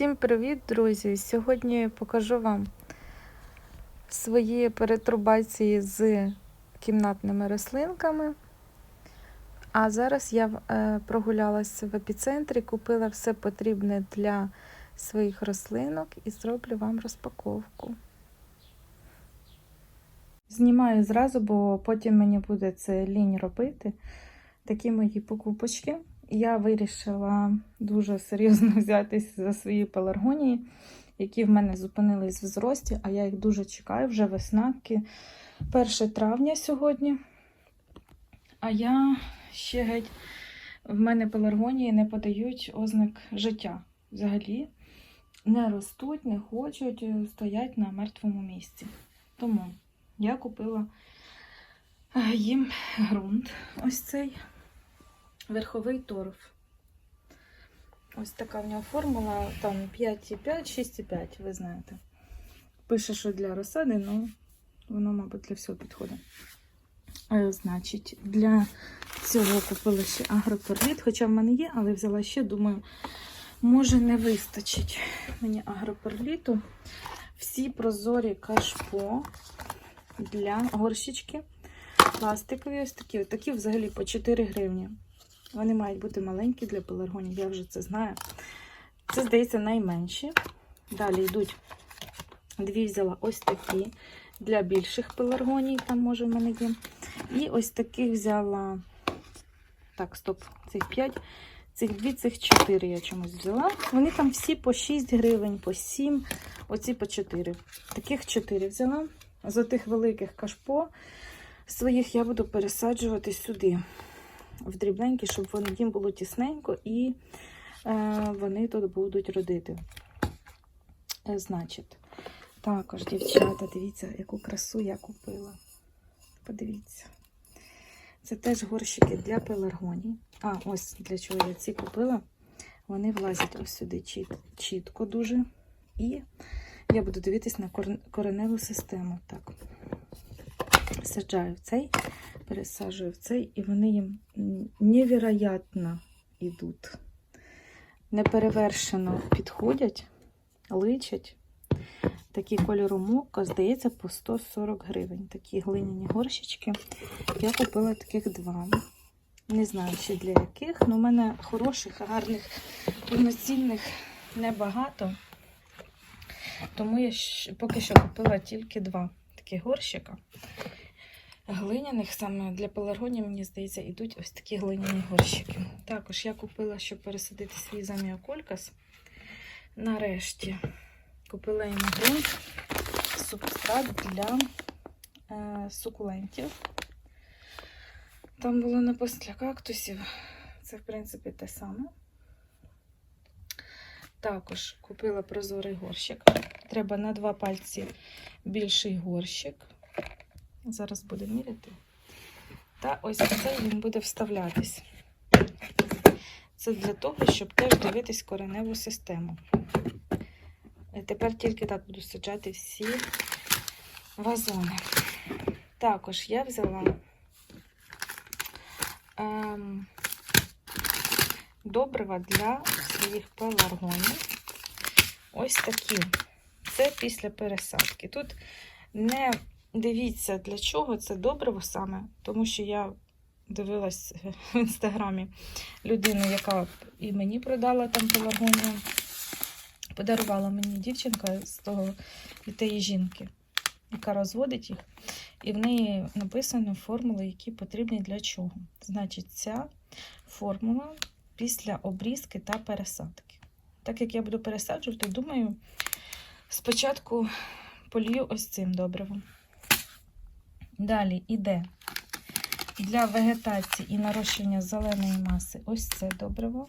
Всім привіт, друзі! Сьогодні покажу вам свої перетрубації з кімнатними рослинками. А зараз я е, прогулялася в епіцентрі, купила все потрібне для своїх рослинок і зроблю вам розпаковку. Знімаю зразу, бо потім мені буде це лінь робити. Такі мої покупочки. Я вирішила дуже серйозно взятись за свої пеларгонії, які в мене зупинились в зрості, а я їх дуже чекаю, вже веснаки. 1 травня сьогодні. А я ще геть в мене пеларгонії не подають ознак життя. Взагалі не ростуть, не хочуть, стоять на мертвому місці. Тому я купила їм ґрунт ось цей верховий торф. Ось така в нього формула, там 5,5, 6,5, ви знаєте. Пише, що для розсади, ну, воно, мабуть, для всього підходить. Е, Значить, для цього купила ще агроперліт, хоча в мене є, але взяла ще, думаю, може не вистачить мені агроперліту. Всі прозорі кашпо для горщички. Пластикові ось такі. Ось такі взагалі по 4 гривні. Вони мають бути маленькі для пеларгонів, я вже це знаю. Це, здається, найменші. Далі йдуть дві взяла ось такі для більших пеларгоній, там, може, в мене є. І ось таких взяла. Так, стоп, цих 5. Цих дві, цих 4 я чомусь взяла. Вони там всі по 6 гривень, по 7, оці по 4. Таких 4 взяла. З отих великих кашпо своїх я буду пересаджувати сюди в дрібненькі, щоб їм було тісненько і е, вони тут будуть родити. Е, значить, також, дівчата, дивіться, яку красу я купила. Подивіться. Це теж горщики для пеларгоній. А, ось для чого я ці купила. Вони влазять ось сюди чіт, чітко дуже. І я буду дивитись на кореневу систему. Так. Саджаю цей пересаджую в цей, і вони їм невероятно йдуть. Неперевершено підходять, личать. Такі кольору мокка, здається, по 140 гривень. Такі глиняні горщички. Я купила таких два. Не знаю, ще для яких, але в мене хороших, гарних, повноцінних небагато. Тому я поки що купила тільки два таких горщика глиняних, саме для пеларгонів, мені здається, йдуть ось такі глиняні горщики. Також я купила, щоб пересадити свій заміоколькас. Нарешті купила їм ґрунт, субстрат для е, сукулентів. Там було написано для кактусів. Це, в принципі, те саме. Також купила прозорий горщик. Треба на два пальці більший горщик. Зараз буде міряти. Та ось цей він буде вставлятись. Це для того, щоб теж дивитись кореневу систему. Тепер тільки так буду саджати всі вазони. Також я взяла ем, добрива для своїх пеларгонів. Ось такі. Це після пересадки. Тут не Дивіться, для чого це добриво саме, тому що я дивилась в інстаграмі людину, яка і мені продала там пелагонію. Подарувала мені дівчинка з того від тієї жінки, яка розводить їх. І в неї написано формули, які потрібні для чого. Значить, ця формула після обрізки та пересадки. Так як я буду пересаджувати, думаю, спочатку полью ось цим добривом. Далі іде для вегетації і нарощення зеленої маси ось це добриво.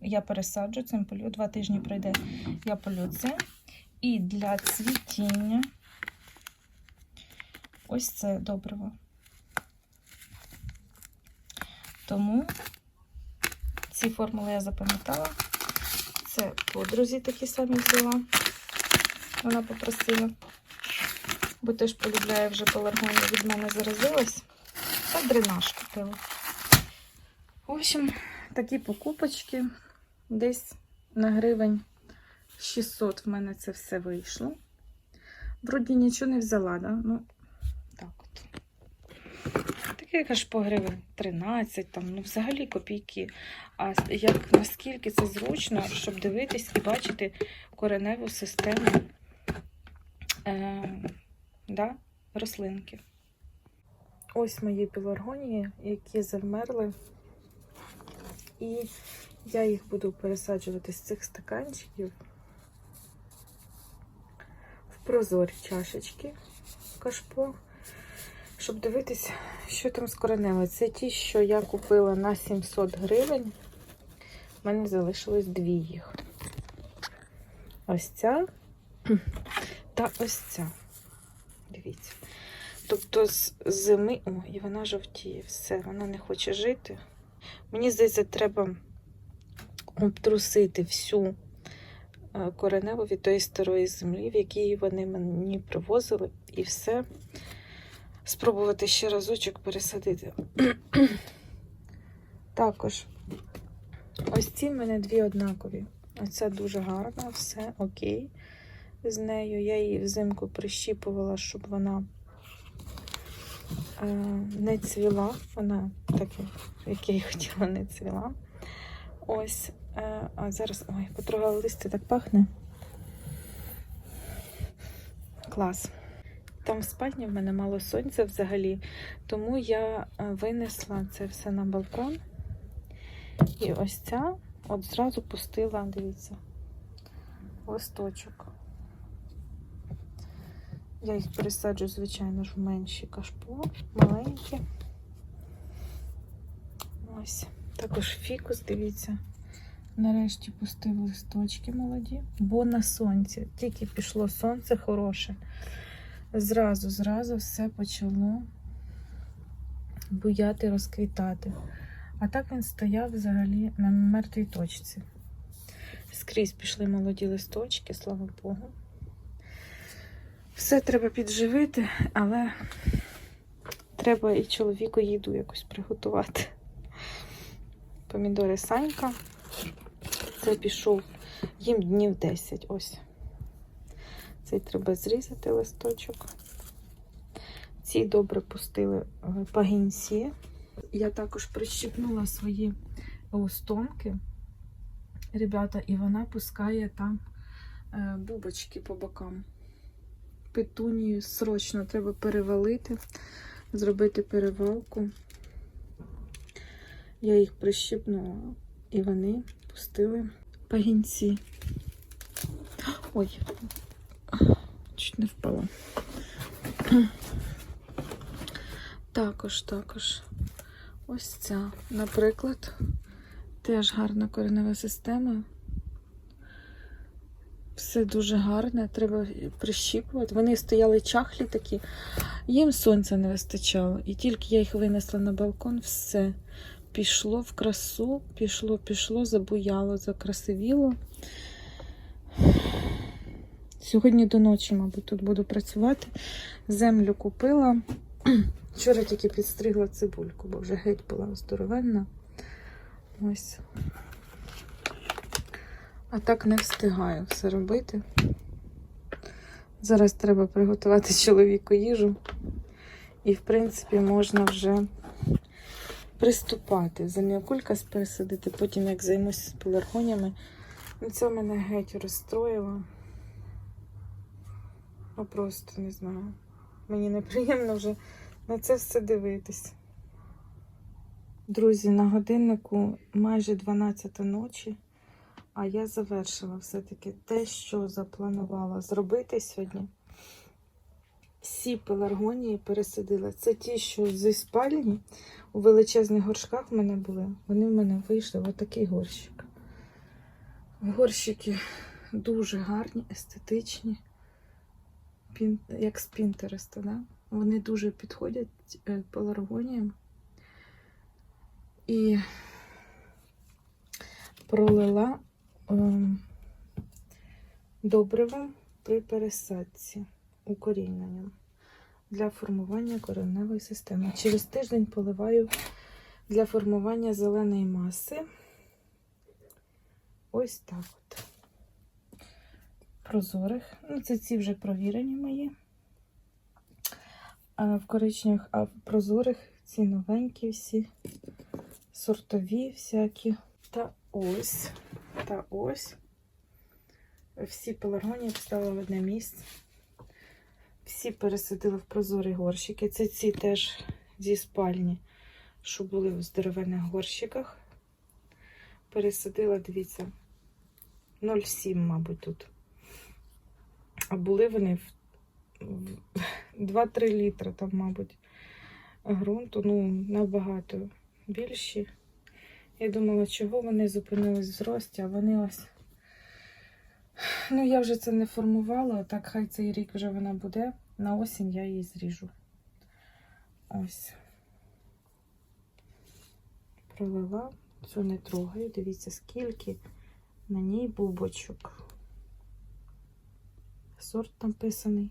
Я пересаджу цим полю, два тижні пройде, я полю це. І для цвітіння ось це добриво. Тому ці формули я запам'ятала. Це подрузі такі самі взяла. Вона попросила. Бо теж полюбляє вже пеларгонію від мене заразилась. Та дренаж купила. В общем, такі покупочки. Десь на гривень 600 в мене це все вийшло. Вроді нічого не взяла, да? Ну, яка ж по гривень 13, там, ну взагалі копійки. А як наскільки це зручно, щоб дивитись і бачити кореневу систему е, да, рослинки. Ось мої пеларгонії, які завмерли. І я їх буду пересаджувати з цих стаканчиків в прозорі чашечки кашпо, щоб дивитися, що там з кореневою. Це ті, що я купила на 700 гривень. У мене залишилось дві їх. Ось ця та ось ця. Дивіться. Тобто з зими. О, і вона жовтіє. Все, вона не хоче жити. Мені здається, треба обтрусити всю е, кореневу від тої старої землі, в якій вони мені привозили, і все. Спробувати ще разочок пересадити. Також ось ці в мене дві однакові. Оця дуже гарна, все окей з нею. Я її взимку прищіпувала, щоб вона е, не цвіла. Вона таке, як я й хотіла, не цвіла. Ось. Е, а зараз. Ой, потрогала листя, так пахне. Клас. Там в спальні в мене мало сонця взагалі, тому я е, винесла це все на балкон. І ось ця от зразу пустила, дивіться, листочок. Я їх пересаджу, звичайно ж, в менші кашпо, маленькі. Ось. Також фікус, дивіться. Нарешті пустив листочки молоді, бо на сонці. Тільки пішло сонце хороше. Зразу, зразу все почало буяти, розквітати. А так він стояв взагалі на мертвій точці. Скрізь пішли молоді листочки, слава Богу. Все треба підживити, але треба і чоловіку їду якось приготувати. Помідори Санька. Це пішов їм днів 10. Ось. Цей треба зрізати листочок. Ці добре пустили е, пагінці. Я також прищипнула свої лустонки, ребята, і вона пускає там е, бубочки по бокам. Петунію срочно треба перевалити, зробити перевалку. Я їх прищипнула, і вони пустили пагінці. Ой, чуть не впала. Також, також. Ось ця, наприклад, теж гарна коренева система. Все дуже гарне, треба прищіпувати. Вони стояли чахлі такі, їм сонця не вистачало. І тільки я їх винесла на балкон, все пішло в красу, пішло, пішло, забуяло, закрасивіло. Сьогодні до ночі, мабуть, тут буду працювати. Землю купила. Вчора тільки підстригла цибульку, бо вже геть була здоровенна. Ось. А так не встигаю все робити. Зараз треба приготувати чоловіку їжу. І, в принципі, можна вже приступати. Заміокулькас пересадити, потім як займуся пеларгоніями. Ну, це мене геть розстроїло. Ну просто не знаю. Мені неприємно вже на це все дивитись. Друзі, на годиннику майже 12 ночі, а я завершила все-таки те, що запланувала зробити сьогодні. Всі пеларгонії пересадила. Це ті, що зі спальні у величезних горшках в мене були. Вони в мене вийшли в отакий горщик. Горщики дуже гарні, естетичні, як з Пінтереста, да? Вони дуже підходять е, пеларгоніям. І пролила ем, добриво при пересадці укоріненням для формування кореневої системи. Через тиждень поливаю для формування зеленої маси. Ось так от. Прозорих. Ну, це ці вже провірені мої. А в коричневих, а в прозорих ці новенькі всі, сортові всякі. Та ось, та ось. Всі пеларгонії вставили в одне місце. Всі пересадили в прозорі горщики. Це ці теж зі спальні, що були в здоровенних горщиках. Пересадила, дивіться, 0,7, мабуть, тут. А були вони в в 2-3 літри, там, мабуть, ґрунту, ну, набагато більші. Я думала, чого вони зупинились в зрості, а вони ось. Ну, я вже це не формувала, так хай цей рік вже вона буде. На осінь я її зріжу. Ось. Пролила, цю не трогаю. Дивіться, скільки на ній бубочок. Сорт написаний.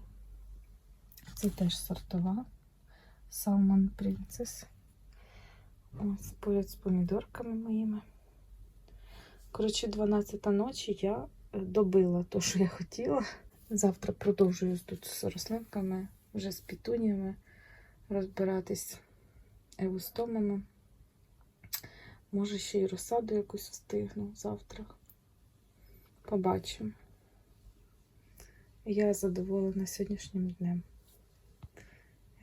Це теж сортова. Salmon Princess. Ось поряд з помідорками моїми. Коротше, 12 ночі я е, добила те, що я хотіла. Завтра продовжую тут з рослинками, вже з пітуніями розбиратись еустомами. Може, ще й розсаду якусь встигну завтра. Побачимо. Я задоволена сьогоднішнім днем.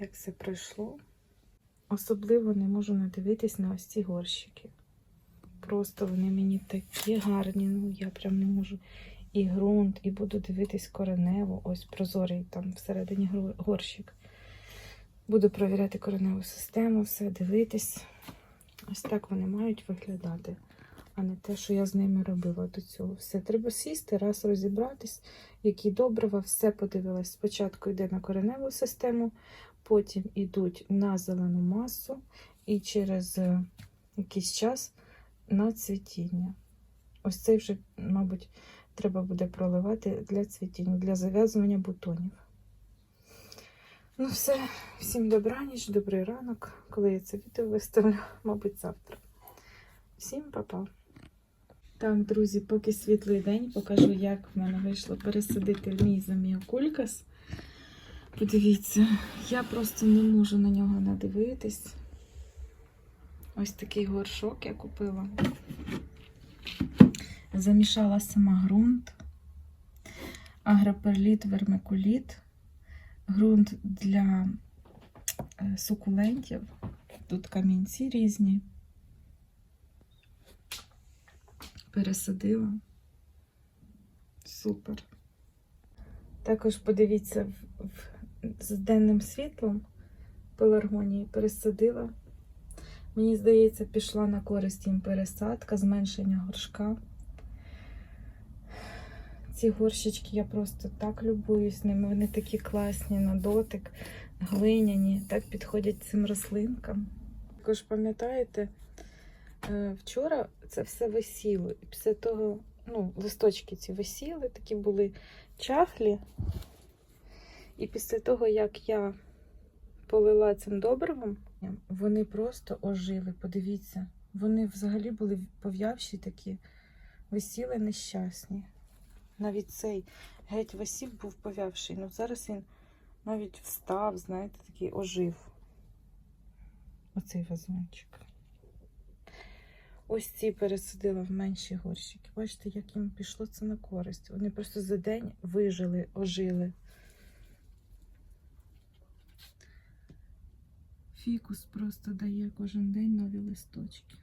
Як все пройшло. Особливо не можу надивитись на ось ці горщики. Просто вони мені такі гарні. Ну, я прям не можу. І ґрунт, і буду дивитись коренево. Ось прозорий там всередині горщик. Буду провіряти кореневу систему, все дивитись. Ось так вони мають виглядати, а не те, що я з ними робила до цього. Все, треба сісти, раз розібратись, які добрива, все подивилась. Спочатку йде на кореневу систему, потім йдуть на зелену масу і через е, якийсь час на цвітіння. Ось цей вже, мабуть, треба буде проливати для цвітіння, для зав'язування бутонів. Ну, все, всім добраніч, добрий ранок. Коли я це відео виставлю, мабуть, завтра. Всім па-па. Так, друзі, поки світлий день, покажу, як в мене вийшло пересадити мій заміокулькас. Подивіться, я просто не можу на нього надивитись. Ось такий горшок я купила. Замішала сама ґрунт, агроперліт, вермикуліт, ґрунт для е, сукулентів. Тут камінці різні. Пересадила. Супер. Також подивіться в, в, з денним світлом пеларгонії пересадила. Мені здається, пішла на користь їм пересадка, зменшення горшка. Ці горщички я просто так любуюсь ними. Вони такі класні на дотик, глиняні, так підходять цим рослинкам. Також пам'ятаєте, вчора це все висіло. І після того, ну, листочки ці висіли, такі були чахлі. І після того, як я полила цим добривом, вони просто ожили. Подивіться, вони взагалі були пов'явші такі, висіли нещасні. Навіть цей геть висів був пов'явший. Ну зараз він навіть встав, знаєте, такий ожив. Оцей вазончик. Ось ці пересадила в менші горщики. Бачите, як їм пішло це на користь. Вони просто за день вижили, ожили. Фікус просто дає кожен день нові листочки.